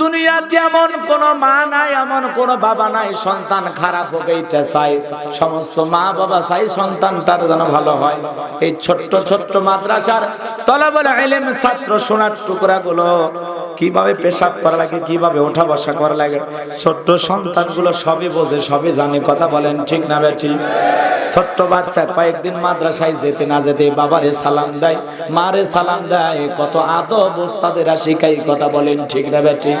দুনিয়াতে এমন কোন মা নাই, এমন কোন বাবা নাই, সন্তান খারাপ হবে এটা চাই। সমস্ত মা বাবা চাই সন্তান সন্তানটার যেন ভালো হয়। এই ছোট্ট ছোট্ট মাদ্রাসার তলাবল এলেম ছাত্র সোনার টুকরা গুলো কীভাবে পেশাব করা লাগে, কীভাবে ওঠা বসা করা লাগে, ছোট্ট সন্তানগুলো সবই বোঝে, সবই জানে, কথা বলেন ঠিক না বেঠি? ছোট্ট বাচ্চা কয়েকদিন মাদ্রাসায় যেতে না যেতে বাবারে সালাম দেয়, মারে সালাম দেয়, কত আদব ওস্তাদেরা শিখাই কথা বলেন ঠিক না বেঠি?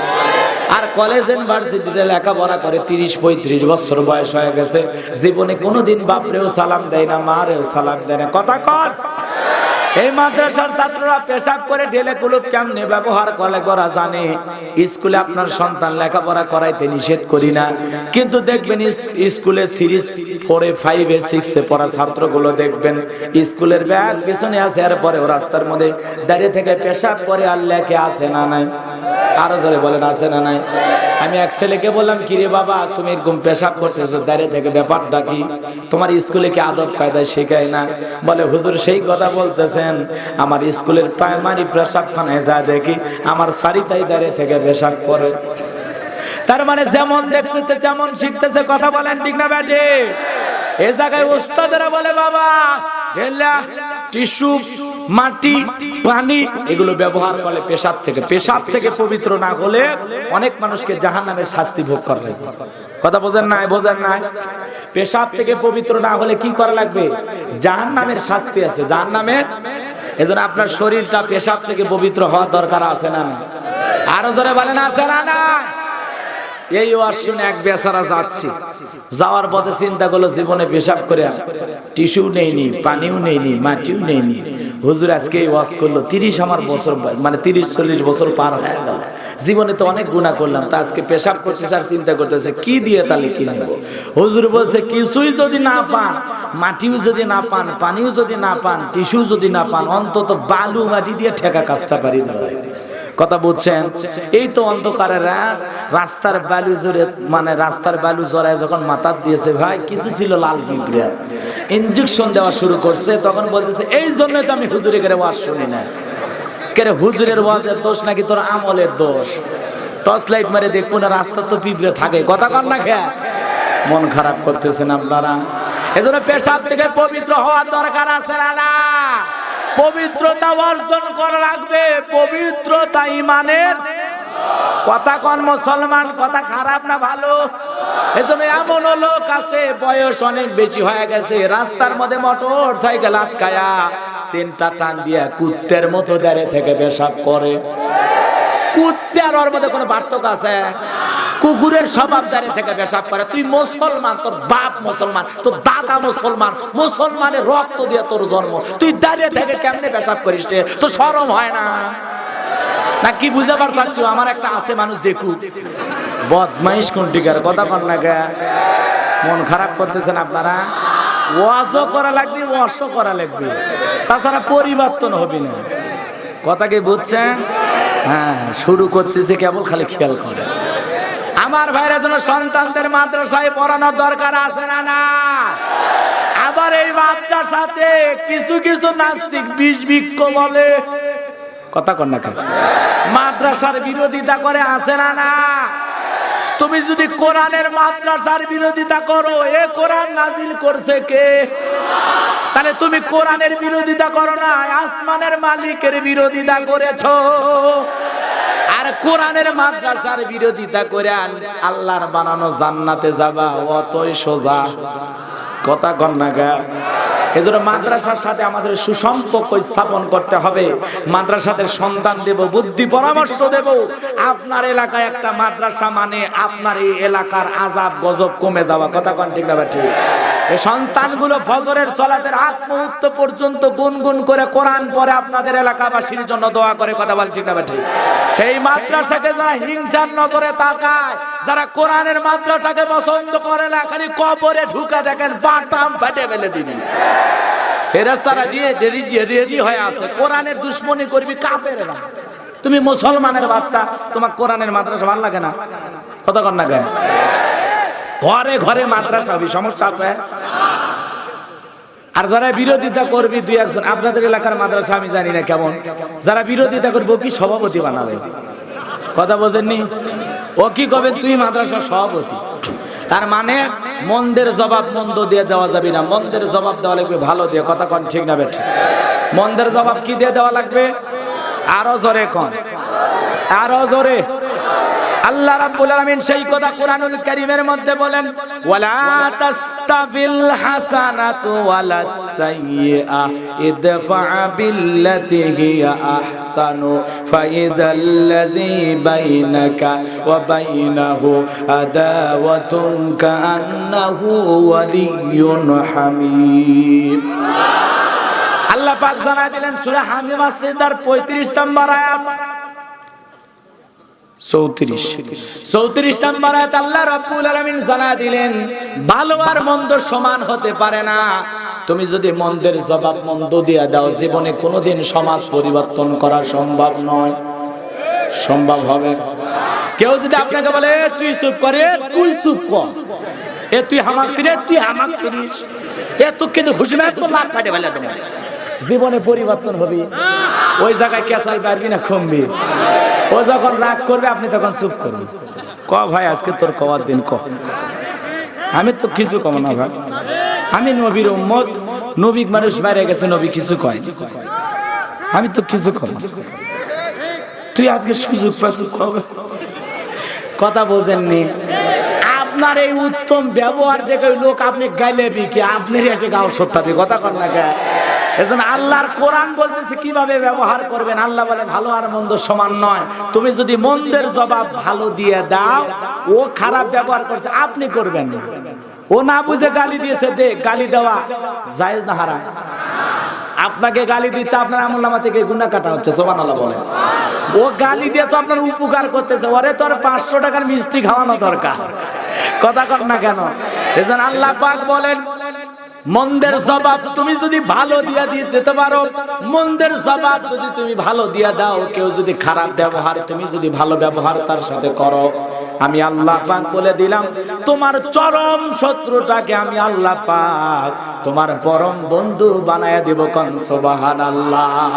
আর কলেজ ইউনিভার্সিটিতে লেখাপড়া করে তিরিশ পঁয়ত্রিশ বছর বয়স হয়ে গেছে, জীবনে কোনোদিন বাপরেও সালাম দেয় না, মারেও সালাম দেয় না, কথা কর এই মাদ্রাসার ছাত্ররা পেশাব করে ঢেলে কুলুপ কেমনে ব্যবহার করে করা জানে। স্কুলে আপনার সন্তান লেখাপড়া করাইতে নিষেধ করি না। কিন্তু দেখবেন স্কুলে থ্রি, ফোরে, ফাইভে, সিক্সে পড়া ছাত্রগুলো দেখবেন, স্কুলের ব্যাগ পিছনে আছে আর পরে ও রাস্তার মধ্যে দাঁড়িয়ে থেকে পেশাব করে আর লেখে আসে না নাই। আরও জোরে বলেন, আছে না নাই? আমি এক ছেলেকে বললাম, কিরে বাবা, তুমি এরকম পেশাব করতেছো, দাঁড়িয়ে থেকে ব্যাপারটা কি? তোমার স্কুলে কি আদব কায়দায় শেখায় না? বলে, হুজুর, সেই কথা বলতেছেন আমার স্কুলের প্রাইমারি পেশাবখানায় যা দেখি, আমার সারিতাই দাঁড়িয়ে থেকে পেশাব করে তার মানে যেমন দেখতেছে, যেমন শিখতেছে, কথা বলেন ঠিক না ব্যাটে? এ জায়গায় ওস্তাদেরা বলে, বাবা টিস্যু, মাটি, পানি, এগুলো ব্যবহার করে পেশাব থেকে পেশাব থেকে পবিত্র না হলে অনেক মানুষকে জাহান নামের শাস্তি ভোগ করা কথা বোঝেন নাই বোঝেন নাই? পেশাব থেকে পবিত্র না হলে কি করা লাগবে? জাহান নামের শাস্তি আছে জাহান নামের এজন্য আপনার শরীরটা পেশাব থেকে পবিত্র হওয়ার দরকার আছে না আরও জোরে বলেন, আছে না না এই ওয়াজ শুনে এক বেচারা যাচ্ছি। যাওয়ার পথে চিন্তা করল, জীবনে পেশাব করে টিস্যু নেইনি পানিও নেইনি মাটিও নেইনি হুজুর আজকে এই ওয়াজ করল, তিরিশ আমার বছর মানে তিরিশ, চল্লিশ বছর পার হয়ে গেল। জীবনে তো অনেক গুণা করলাম, তা আজকে পেশাব করছে আর চিন্তা করতেছে, কি দিয়ে তাহলে কি নেব? হুজুর বলছে, কিছুই যদি না পান, মাটিও যদি না পান, পানিও যদি না পান টিস্যু যদি না পান, অন্তত বালু মাটি দিয়ে ঠেকা কাজটা পারি লাগে। কথা বুঝছেন? এই তো অন্ধকারের রাত, রাস্তার বালু জোরে মানে রাস্তার বালু জড়ায় যখন মাথার দিয়েছে, ভাই, কিছু ছিল লাল পিঁপড়ে। ইঞ্জেকশন দেওয়া শুরু করছে, তখন বলতেছে, এই জন্য তো আমি হুজুরে করে ওয়াজ শুনি না। কেরে, হুজুরের ওয়াজের দোষ নাকি তোর আমলের দোষ? টর্চ লাইট মারে দেখব না, রাস্তা তো পিঁপড়ে থাকে। কথা কর না খেয়া মন খারাপ করতেছেন আপনারা। এজন্য পেশাব থেকে পবিত্র হওয়ার দরকার আছে না? পবিত্রতা অর্জন করা লাগবে। পবিত্রতা ইমানের কথা কোন মুসলমান, কথা খারাপ না ভালো? এজন্য এমন লোক আছে, বয়স অনেক বেশি হয়ে গেছে, রাস্তার মধ্যে মোটর সাইকেল আটকায়া সেন্টা টান দিয়া কুত্তের মতো দাঁড়িয়ে থেকে পেশাব করে। কুত্তে আর ওর মধ্যে কোনো পার্থক্য আছে? কুকুরের স্বভাব দাঁড়িয়ে থেকে পেশাব করে। তুই মুসলমান, তোর বাপ মুসলমান, তোর দাদা মুসলমান মুসলমানের রক্ত দিয়ে তোর জন্ম। তুই দাঁড়িয়ে থেকে কেমনে পেশাব করিস রে? তো সরম হয় না? না কি বুঝতে পারছ আমার একটা আছে মানুষ দেখুক। বদমাইশ কোনটিকার কথা কন না মন খারাপ করতেছেন আপনারা? ওয়াজও করা লাগবে ওয়াশও করা লাগবে। তাছাড়া পরিবর্তন হবে না। কথা কি বুঝছেন? হ্যাঁ শুরু করতেছে কেবল খালি খেয়াল করে। আমার ভাইরা যেন সন্তানদের মাদ্রাসায় পড়ানোর দরকার আছে না না? আবার এই মাদ্রাসাতে কিছু কিছু নাস্তিক বিষ বিক্ষ বলে। কথা কন না মাদ্রাসার বিরোধিতা করে আছে না না? তুমি যদি কোরআনের মাদ্রাসার বিরোধিতা করো, এ কোরআন নাজিল করছে কে? তাহলে তুমি কোরআনের বিরোধিতা করো না, আসমানের মালিকের বিরোধিতা করেছ। কোরআনের মাদ্রাসার বিরোধিতা করে আল্লাহর বানানো জান্নাতে যাবা, অতই সোজা। কথা কন্যাগা এজন্য মাদ্রাসার সাথে আমাদের সুসম্পর্ক স্থাপন করতে হবে। মাদ্রাসাদের সন্তান দেব, বুদ্ধি পরামর্শ দেব। আপনার এলাকায় একটা মাদ্রাসা মানে আপনার এই এলাকার আজাব, গজব কমে যাওয়া। কথা কন ঠিক না ঠিক? এই সন্তানগুলো ফজরের সলাতের আগ মুহূর্ত পর্যন্ত গুনগুন করে কোরআন পরে আপনাদের এলাকাবাসীর জন্য দোয়া করে, কথা বল ঠিক না ঠিক? সেই মাদ্রাসাকে যারা হিংসার নজরে তাকায়, যারা কোরআনের মাদ্রাসাকে পছন্দ করে না, খালি কবরে ঢুকা দেখেন বাটাম ফাটে ফেলে দিবি। ফেরেস্তারা দিয়ে রেডি হয়ে আছে। কোরআনের দুশ্মনী করবি কাপের না তুমি মুসলমানের বাচ্চা, তোমার কোরআনের মাদ্রাসা ভালো লাগে না? কত কর না গায়ে ঘরে ঘরে মাদ্রাসা হবে, সমস্যা আছে? আর যারা বিরোধিতা করবি, দুই একজন, আপনাদের এলাকার মাদ্রাসা আমি জানি না কেমন। যারা বিরোধিতা করব কি সভাপতি বানাবে? কথা বোঝেননি? ও কি কবে তুই মাদ্রাসার সভাপতি? তার মানে মন্দের জবাব মন্দ দিয়ে দেওয়া যাবে না। মন্দের জবাব দেওয়া লাগবে ভালো দিয়ে, কথা কন ঠিক না বেঠিক মন্দের জবাব কি দিয়ে দেওয়া লাগবে? আরও জোরে কন। আরও জোরে। আল্লাহ রাব্বুল আলামিন সেই কথা কোরআনুল কারীমের মধ্যে বলেন, ওয়ালা তাস্তাবিল হাসানাতু ওয়ালাস সাইয়্যা ইদফা বিল্লাতি হিয়া আহসানু ফাইযাল্লাযী বাইনাকা ওয়া বাইনাহু আদাওয়াতুন কাআন্নাহু ওয়ালিয়্যুন হামীম আল্লাহ পাক জানায় দিলেন, সূরা হামিম আসিদার 35 নম্বর আয়াত চৌত্রিশ। আল্লাহ জানা দিলেন মন্দ সমান হতে পারে না। তুমি যদি দিয়া জীবনে কোনোদিন সমাজ পরিবর্তন করা সম্ভব নয়। সম্ভব হবে। কেউ যদি আপনাকে বলে তুই চুপ করে তুই চুপ কর। এ, তুই হামাক তুই হামাক এ কিন্তু তো ফেলে তোমার। জীবনে পরিবর্তন হবে। ওই জায়গায় কেসাল পারবি না, কমবি। ও যখন রাগ করবে, আপনি তখন চুপ করবেন। ক ভাই, আজকে তোর কবার দিন ক? আমি তো কিছু কম না ভাই। আমি নবীর উম্মত নবী মানুষ বাইরে গেছে, নবী কিছু কয় আমি তো কিছু কম। তুই আজকে সুযোগ পাচ্ছ কবে কথা বোঝেননি? আপনার এই উত্তম ব্যবহার দেখে লোক আপনি গাইলে বিকে আপনি এসে গাও সত্যাবি কথা কর না এজন্য আল্লাহর কোরআন বলতেছে, কীভাবে ব্যবহার করবেন? আল্লাহ বলে, ভালো আর মন্দ সমান নয়। তুমি যদি মন্দের জবাব ভালো দিয়ে দাও, ও খারাপ ব্যবহার করছে, আপনি করবেন না। ও না বুঝে গালি দিয়েছে, দে, গালি দেওয়া জায়েজ না হারাম। আপনাকে গালি দিচ্ছে, আপনার আমল্লামা থেকে গুনা কাটা হচ্ছে সোমান আল্লাহ বলে ও গালি দিয়ে তো আপনার উপকার করতেছে, ওরে তোর পাঁচশো টাকার মিষ্টি খাওয়ানো দরকার। কথা কর না কেন? এজন্য আল্লাহ পাক বলেন মন্দের জবাব তুমি যদি ভালো দিয়া দিয়ে দিতে পারো, মন্দের জবাব যদি তুমি ভালো দিয়া দাও, কেউ যদি খারাপ ব্যবহার তুমি যদি ভালো ব্যবহার তার সাথে করো। আমি আল্লাহ পাক বলে দিলাম, তোমার চরম শত্রুটাকে আমি আল্লাহ পাক তোমার পরম বন্ধু বানায়া দেব কন, সুবহানাল্লাহ।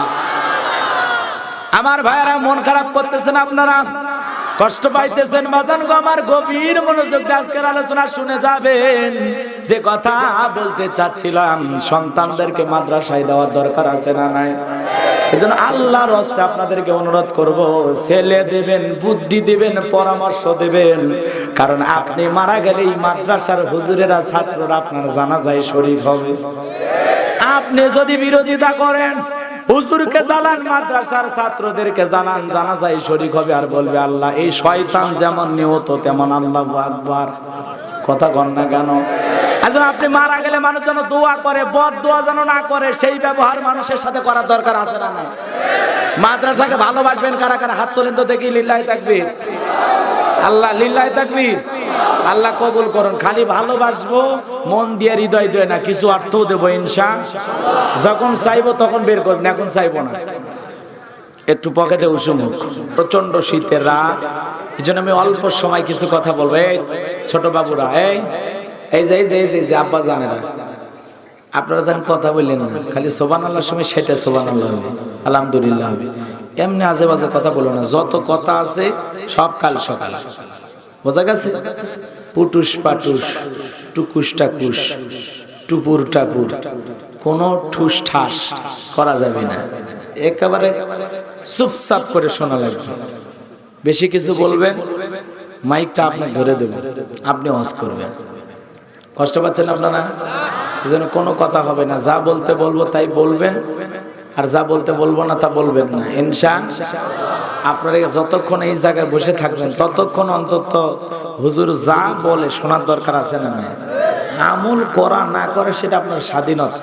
আমার ভাইয়েরা, মন খারাপ করতেছেন আপনারা? কষ্ট পাইতেছেন বাজান গো আমার গভীর মনোযোগ আজকের আলোচনা শুনে যাবেন। যে কথা বলতে চাচ্ছিলাম, সন্তানদেরকে মাদ্রাসায় দেওয়ার দরকার আছে না নাই? এজন্য আল্লাহর হস্তে আপনাদেরকে অনুরোধ করব, ছেলে দেবেন, বুদ্ধি দেবেন, পরামর্শ দেবেন। কারণ আপনি মারা গেলেই মাদ্রাসার হুজুরেরা, ছাত্ররা আপনার জানা যায় শরীর হবে। আপনি যদি বিরোধিতা করেন হুজুরকে জানান, মাদ্রাসার ছাত্রদেরকে জানান, জানা যায় শরীক হবে আর বলবে, আল্লাহ, এই শয়তান যেমন নিহত, তেমন আল্লাহ আকবার। কথা কন না কেন? এখন আপনি মারা গেলে মানুষ যেন দোয়া করে, বদ দোয়া যেন না করে, সেই ব্যবহার মানুষের সাথে করার দরকার আছে না মাদ্রাসাকে ভালোবাসবেন কারা কারা? হাত তোলেন তো দেখি লিল্লাই থাকবে আল্লাহ লিল্লাই তাকবীর। আল্লাহ কবুল করুন খালি ভালোবাসবো মন দিয়ে হৃদয় দেয় না কিছু অর্থ দেবো ইনসা যখন চাইব তখন বের করবেন এখন চাইব না। একটু পকেটে উষুম হোক প্রচণ্ড শীতের রাত। এই জন্য আমি অল্প সময় কিছু কথা বলব। এই ছোট বাবুরা এই এই যে এই যে এই যে, আব্বা জানেরা আপনারা যেন কথা বললেন না খালি সোবান আল্লাহর সময় সেটা সোবান আল্লাহ আলহামদুলিল্লাহ এমনি আজে বাজে কথা বলো না যত কথা আছে সব কাল সকাল। বোঝা গেছে? পুটুস পাটুস টুকুস টাকুস টুপুর টাপুর কোন ঠুস ঠাস করা যাবে না। একেবারে চুপচাপ করে শোনা লাগবে। বেশি কিছু বলবেন মাইকটা আপনি ধরে দেবেন আপনি হজ করবেন। কষ্ট পাচ্ছেন আপনারা? জন্য কোনো কথা হবে না। যা বলতে বলব তাই বলবেন, আর যা বলতে বলব না তা বলবেন না। ইনশা আপনারা যতক্ষণ এই জায়গায় বসে থাকবেন, ততক্ষণ অন্তত হুজুর যা বলে শোনার দরকার আছে না? আমল করা না করে সেটা আপনার স্বাধীনতা,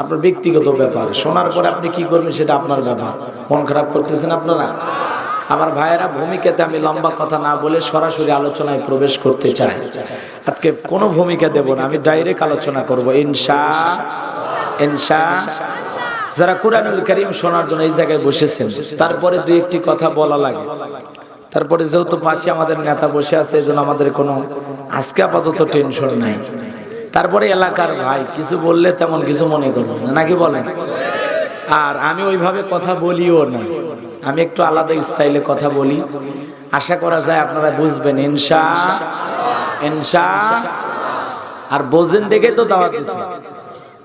আপনার ব্যক্তিগত ব্যাপার। শোনার পরে আপনি কি করবেন সেটা আপনার ব্যাপার। মন খারাপ করতেছেন আপনারা? আমার ভাইয়েরা ভূমিকাতে আমি লম্বা কথা না বলে সরাসরি আলোচনায় প্রবেশ করতে চাই। আজকে কোনো ভূমিকা দেব না, আমি ডাইরেক্ট আলোচনা করব। ইনশা ইনশা। যারা কোরআনুল করিম শোনার জন্য এই জায়গায় বসেছেন, তারপরে দুই একটি কথা বলা লাগে। তারপরে যেহেতু পাশে আমাদের নেতা বসে আছে, এজন্য আমাদের কোনো আজকে আপাতত টেনশন নাই। তারপরে এলাকার ভাই, কিছু বললে তেমন কিছু মনে করবেন নাকি বলেন? আর আমি ওইভাবে কথা বলিও না। আমি একটু আলাদা স্টাইলে কথা বলি। আশা করা যায় আপনারা বুঝবেন, ইনশা ইনশা। আর বোঝেন দেখে তো দাওয়াত দিছে।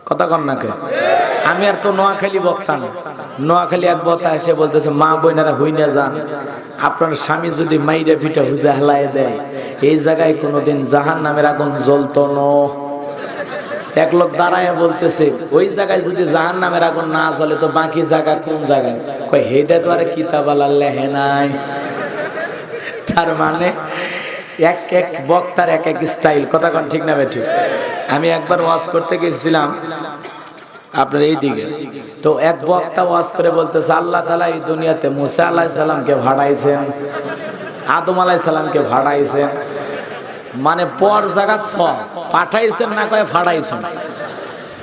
কথা কন না আমি আর তো নোয়াখালী বক্তা না। নোয়াখালী এক বক্তা এসে বলতেছে, মা বইনারা হই না যান। আপনার স্বামী যদি মাইরে ফিটা হুজে হেলায় দেয়, এই জায়গায় কোনোদিন জাহান নামের আগুন জ্বলতো না। এক লোক দাঁড়ায় বলতেছে, ওই জায়গায় যদি জাহান নামের আগুন না চলে তো বাকি জায়গা কোন জায়গায়? কয় হেটা তো আর কিতাবালা লেহে নাই। তার মানে এক এক বক্তার এক এক স্টাইল, কথা কন ঠিক না ঠিক আমি একবার ওয়াজ করতে গেছিলাম, আপনার এই দিকে তো এক বক্তা ওয়াজ করে বলতেছে, আল্লাহ তালা এই দুনিয়াতে মুসা আল্লাহ সাল্লামকে ভাড়াইছেন, আদম আলাহ সাল্লামকে ভাড়াইছেন। মানে পর জায়গাত ফ পাঠাইছেন না কয়ে ফাড়াইছেন?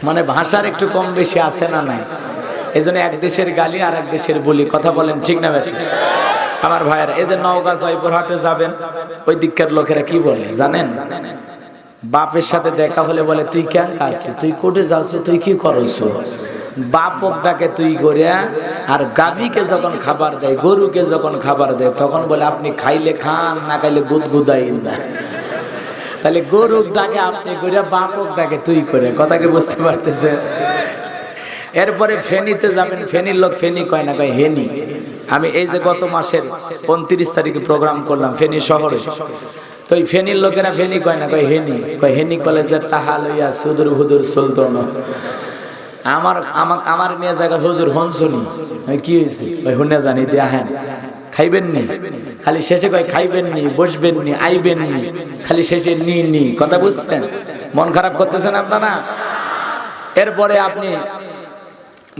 মানে ভাষার একটু কম বেশি আছে না নাই? এই এক দেশের গালি আর এক দেশের বলি। কথা বলেন ঠিক না বেশি আমার ভাইয়ের, এই যে নওগাঁ জয়পুরহাটে যাবেন, ওই দিককার লোকেরা কি বলে জানেন? বাপের সাথে দেখা হলে বলে, তুই কেন আছিস তুই কোটে যাচ্ছ, তুই কি করছ? বাপক ডাকে তুই গড়িয়া আর গাভীকে যখন খাবার দেয়, গরুকে যখন খাবার দেয়, তখন বলে, আপনি খাইলে খান, না খাইলে গুদ গুদগুদাই না তাহলে গরুর ডাকে আপনি করে বাপক ডাকে তুই করে কথাকে বুঝতে পারতেছে এরপরে ফেনীতে যাবেন, ফেনীর লোক ফেনী কয় না কয়, হেনি। আমি এই যে গত মাসের উনত্রিশ তারিখে প্রোগ্রাম করলাম, ফেনী শহরে। তো এই ফেনীর লোকেরা ফেনী কয় না কয়, হেনি। কয়, হেনি কলেজের টাহা লইয়া সুদুর হুদুর সুলতন। আমার আমার মেয়ে জায়গা হুজুর হন শুনি আমি কি হয়েছে ওই হুনে জানি, দিয়া হ্যাঁ খাইবেন নি খালি শেষে কয় খাইবেন নি বসবেন নি আইবেন নি খালি শেষে নি নি। কথা বুঝছেন? মন খারাপ করতেছেন আপনারা? এরপরে আপনি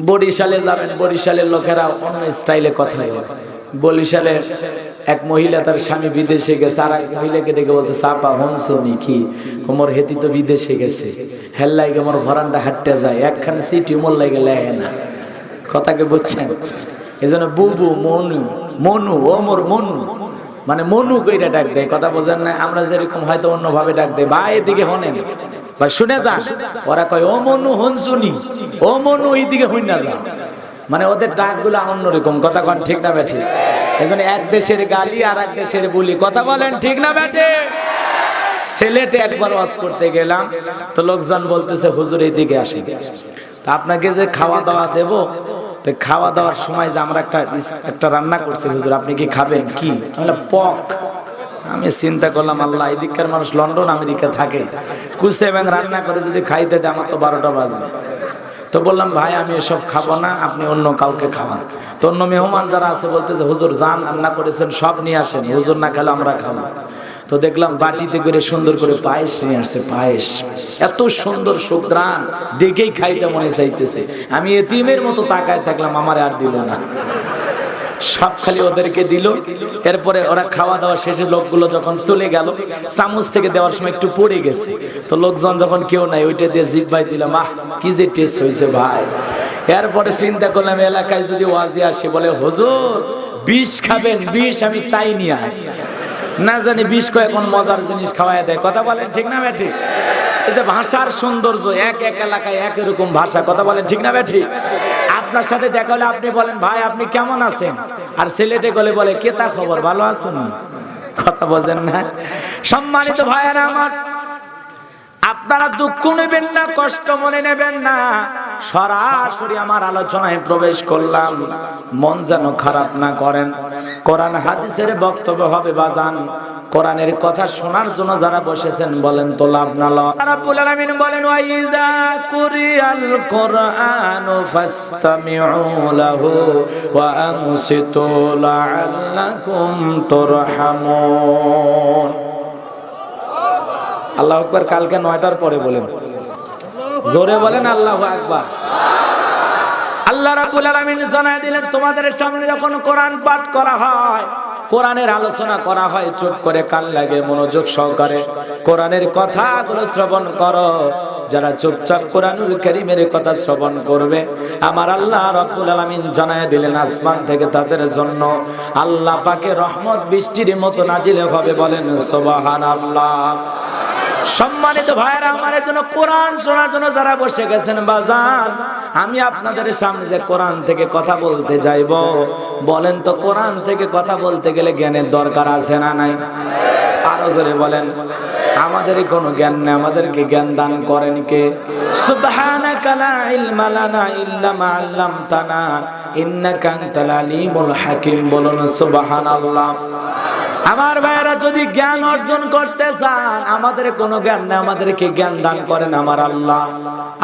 বরিশালে যাবেন। বরিশালের লোকেরা অন্য স্টাইলে কথা বলে। বরিশালে এক মহিলা তার স্বামী বিদেশে গেছে। আর এক মহিলাকে ডেকে বলতে, চাপা হনসনি কি কোমর হেতি তো বিদেশে গেছে। হেল্লাই মোর ভরান্ডা হাঁটতে যায়। একখানে সিটি মোর লাগে লেগে না। কথাকে বুঝছেন? এই জন্য বুবু, মনু মনু, ও মোর মনু। মানে মনু কইরা ডাক দেয়, কথা বোঝেন না? আমরা যেরকম হয়তো অন্যভাবে ডাক দেয় বা এদিকে হনেন। বা শুনে যান ওরা কয়, ও মনু, হন শুনি। ও মনু, এইদিকে হই না যা। মানে ওদের ডাকগুলো অন্যরকম। কথা কন ঠিক না বেঠে? এজন্য এক দেশের গালি আর এক দেশের বলি। কথা বলেন ঠিক না বেঠে? ছেলেতে একবার ওয়াজ করতে গেলাম, তো লোকজন বলতেছে, হুজুর, এইদিকে আসি তা আপনাকে যে খাওয়া দাওয়া দেব তো খাওয়া দাওয়ার সময় যে আমরা একটা একটা রান্না করছি, হুজুর, আপনি কি খাবেন? কি? পক। আমি চিন্তা করলাম, আল্লাহ, এদিককার মানুষ লন্ডন, আমেরিকা থাকে। কুসে এবং রান্না করে যদি খাইতে আমার তো বারোটা বাজবে তো বললাম, ভাই, আমি এসব খাব না, আপনি অন্য কাউকে খাওয়ান। তো অন্য মেহমান যারা আছে, বলতেছে, হুজুর, যান, রান্না করেছেন, সব নিয়ে আসেন। হুজুর না খেলে আমরা খাব তো দেখলাম বাটিতে করে সুন্দর করে পায়েস নিয়ে আসছে, পায়েস। এত সুন্দর সুগ্রান দেখেই খাইতে মনে চাইতেছে। আমি এতিমের মতো তাকায় থাকলাম, আমার আর দিল না। সব খালি ওদেরকে দিল। এরপরে ওরা খাওয়া দাওয়া শেষে লোকগুলো যখন চলে গেল, চামচ থেকে দেওয়ার সময় একটু পড়ে গেছে। তো লোকজন যখন কেউ নাই, ওইটা দিয়ে জিব্বাই দিলাম, আহ, কি যে টেস্ট হয়েছে ভাই। এরপরে চিন্তা করলাম, এলাকায় যদি ওয়াজি আসে, বলে, হুজুর, বিষ খাবেন, বিষ আমি তাই নিয়ে না জানি বিষ কয়েক মজার জিনিস খাওয়াই দেয়। কথা বলেন ঠিক না ব্যাঠি এই যে ভাষার সৌন্দর্য, এক এক এলাকায় এক এরকম ভাষা, কথা বলেন ঠিক না ব্যাঠি আপনার সাথে দেখা হলে আপনি বলেন, ভাই, আপনি কেমন আছেন? আর ছেলেটে গলে বলে কে তা খবর, ভালো আছেন? কথা বলেন না? সম্মানিত ভাইয়ারা আমার আপনারা দুঃখ নেবেন না, কষ্ট মনে নেবেন না। সরাসরি আমার আলোচনায় প্রবেশ করলাম। মন যেন খারাপ না করেন। কোরআন হাদিসের বক্তব্য হবে, বাজান। কোরআনের কথা শোনার জন্য যারা বসেছেন, বলেন তো লাভ না রাব্বুল বলেন ওয়াইদা আল্লাহ আকবার, কালকে নয়টার পরে বলেন জোরে বলেন আল্লাহ আকবার। আল্লাহ রাব্বুল আলামিন জানায় দিলেন, তোমাদের সামনে যখন কোরআন পাঠ করা হয়, কোরআনের আলোচনা করা হয় চুপ করে কান লাগে, মনোযোগ সহকারে কোরআনের কথাগুলো শ্রবণ করো। যারা চুপচাপ কোরআনুল কারীমের কথা শ্রবণ করবে, আমার আল্লাহ রাব্বুল আলামিন জানায় দিলেন, আসমান থেকে তাদের জন্য আল্লাহ পাকে রহমত বৃষ্টির মতো নাজিলে হবে বলেন, সুবহানাল্লাহ। সম্মানিত ভাইরা আমার জন্য কোরআন শোনার জন্য যারা বসে গেছেন বাজান আমি আপনাদের সামনে যে কোরআন থেকে কথা বলতে যাইব, বলেন তো কোরআন থেকে কথা বলতে গেলে জ্ঞানের দরকার আছে না নাই? আরও জোরে বলেন, আমাদেরই কোনো জ্ঞান নেই, আমাদেরকে জ্ঞান দান করেন কে? সুবহানাল্লাহ। আমার ভাইয়েরা যদি জ্ঞান অর্জন করতে চান, আমাদের কোনো জ্ঞান নেই, আমাদেরকে জ্ঞান দান করেন আমার আল্লাহ।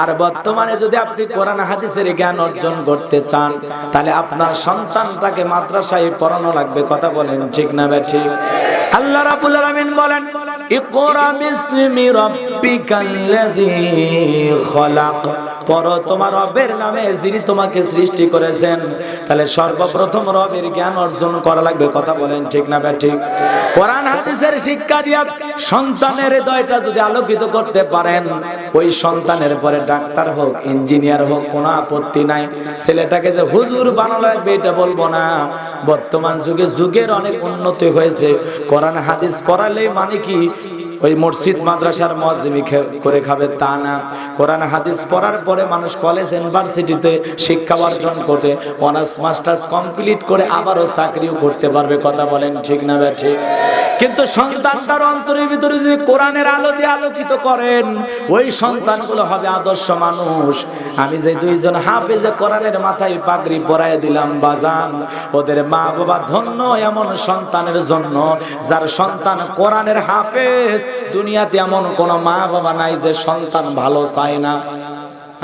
আর বর্তমানে যদি আপনি কোরআন হাদিসের জ্ঞান অর্জন করতে চান, তাহলে আপনার সন্তানটাকে মাদ্রাসায় পড়ানো লাগবে, কথা বলেন ঠিক না বে ঠিক আল্লাহ রাব্বুল আলামিন বলেন, ইকরা বিসমি রাব্বিকাল্লাযী খলাক। পড়ো তোমার রবের নামে যিনি তোমাকে সৃষ্টি করেছেন, তাহলে সর্বপ্রথম রবের জ্ঞান অর্জন করা লাগবে, কথা বলেন ঠিক না ঠিক কোরআন হাদিসের শিক্ষা দিয়া সন্তানের হৃদয়টা যদি আলোকিত করতে পারেন, ওই সন্তানের পরে ডাক্তার হোক, ইঞ্জিনিয়ার হোক, কোনো আপত্তি নাই। ছেলেটাকে যে হুজুর বানানো লাগবে, এটা বলব না। বর্তমান যুগে যুগের অনেক উন্নতি হয়েছে। কোরআন হাদিস পড়ালে মানে কি? ওই মসজিদ মাদ্রাসার মজমি করে খাবে তা না। কোরআন, হাদিস পড়ার পরে মানুষ কলেজ ইউনিভার্সিটিতে শিক্ষা অর্জন করতে অনার্স মাস্টার্স কমপ্লিট করে আবারও চাকরিও করতে পারবে, কথা বলেন ঠিক না বে ঠিক কিন্তু সন্তানটার অন্তরের ভিতরে যদি কোরআনের আলো দিয়ে আলোকিত করেন, ওই সন্তানগুলো হবে আদর্শ মানুষ। আমি যে দুইজন হাফেজে কোরআনের মাথায় পাগড়ি পরায় দিলাম, বাজান, ওদের মা বাবা ধন্য এমন সন্তানের জন্য, যার সন্তান কোরআনের হাফেজ দুনিয়াতে এমন কোন মা বাবা নাই যে সন্তান ভালো চায় না।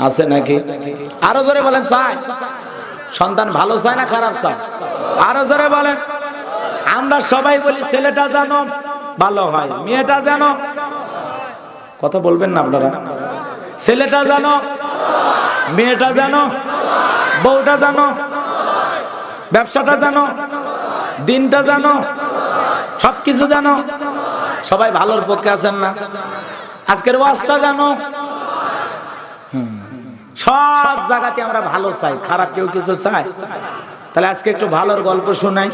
আছে নাকি? আরও জোরে বলেন, চায়। সন্তান ভালো চায় না খারাপ চায়? আরও জোরে বলেন। আমরা সবাই বলি, ছেলেটা জানো ভালো হয়, মেয়েটা জানো কথা বলবেন না আপনারা? ছেলেটা জানো মেয়েটা জানো বউটা জানো ব্যবসাটা জানো দিনটা জানো সবকিছু জানো সবাই ভালোর পক্ষে আছেন না? আজকের ওয়াজটা জানো? সব জায়গাতে আমরা ভালো চাই, খারাপ কেউ কিছু চাই তাহলে আজকে একটু ভালোর গল্প শোনাই।